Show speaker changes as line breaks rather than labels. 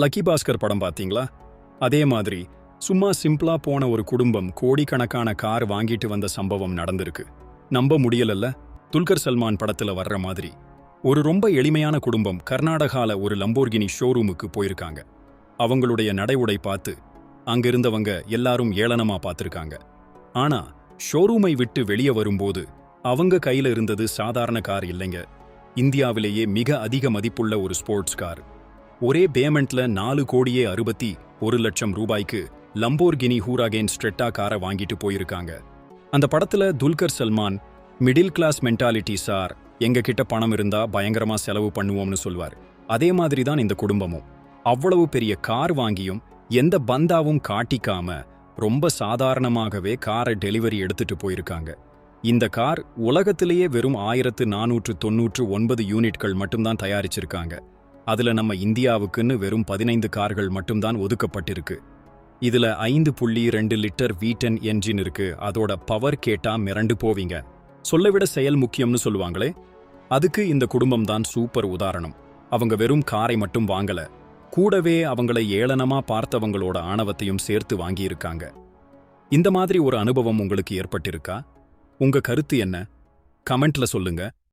Lucky Bhaskar படம் பாத்தீங்களா அதே மாதிரி சும்மா சிம்பிளா போன ஒரு குடும்பம் கோடிக்கணக்கான கார் வாங்கிட்டு வந்த சம்பவம் நடந்திருக்கு. நம்ப முடியலல்ல? துல்கர் சல்மான் படத்துல வர்ற மாதிரி. ஒரு ரொம்ப எளிமையான குடும்பம் கர்நாடகால ஒரு லம்போர்கினி ஷோரூமுக்கு போயிருக்காங்க. அவங்களுடைய நடை உடை பார்த்து அங்க இருந்தவங்க எல்லாரும் ஏளனமா பார்த்துருக்காங்க. ஆனா ஷோரூமை விட்டு வெளியே வரும்போது அவங்க கையில இருந்தது சாதாரண கார் இல்லைங்க. இந்தியாவிலேயே மிக அதிக மதிப்புள்ள ஒரு ஸ்போர்ட்ஸ் கார் ஒரே பேமெண்ட்ல நாலு கோடியே அறுபத்தி ஒரு லட்சம் ரூபாய்க்கு லம்போர்கினி ஹூராகேன் ஸ்ட்ரெட்டா காரை வாங்கிட்டு போயிருக்காங்க. அந்த படத்துல Dulquer Salmaan middle class mentality sir எங்க கிட்ட பணம் இருந்தா பயங்கரமா செலவு பண்ணுவோம்னு சொல்வார். அதே மாதிரி தான் இந்த குடும்பமும். அவ்வளவு பெரிய கார் வாங்கியும் எந்த பந்தாவும் காட்டிக்காம ரொம்ப சாதாரணமாகவே காரை டெலிவரி எடுத்துட்டு போயிருக்காங்க. இந்த கார் உலகத்திலேயே வெறும் ஆயிரத்து நானூற்று தொன்னூற்று ஒன்பது யூனிட்கள் மட்டும்தான் தயாரிச்சிருக்காங்க. அதுல நம்ம இந்தியாவுக்குன்னு வெறும் பதினைந்து கார்கள் மட்டும்தான் ஒதுக்கப்பட்டிருக்கு. இதுல ஐந்து புள்ளி ரெண்டு லிட்டர் வீட்டன் என்ஜின் இருக்கு அதோட பவர் கேட்டா மிரண்டு போவீங்க. சொல்லவிட செயல் முக்கியம்னு சொல்லுவாங்களே? அதுக்கு இந்த குடும்பம் தான் சூப்பர் உதாரணம். அவங்க வெறும் காரை மட்டும் வாங்கல. கூடவே அவங்கள ஏளனமா பார்த்தவங்களோட ஆணவத்தையும் சேர்த்து வாங்கியிருக்காங்க. இந்த மாதிரி ஒரு அனுபவம் உங்களுக்கு ஏற்பட்டிருக்கா? உங்க கருத்து என்ன? கமெண்ட்ல சொல்லுங்க.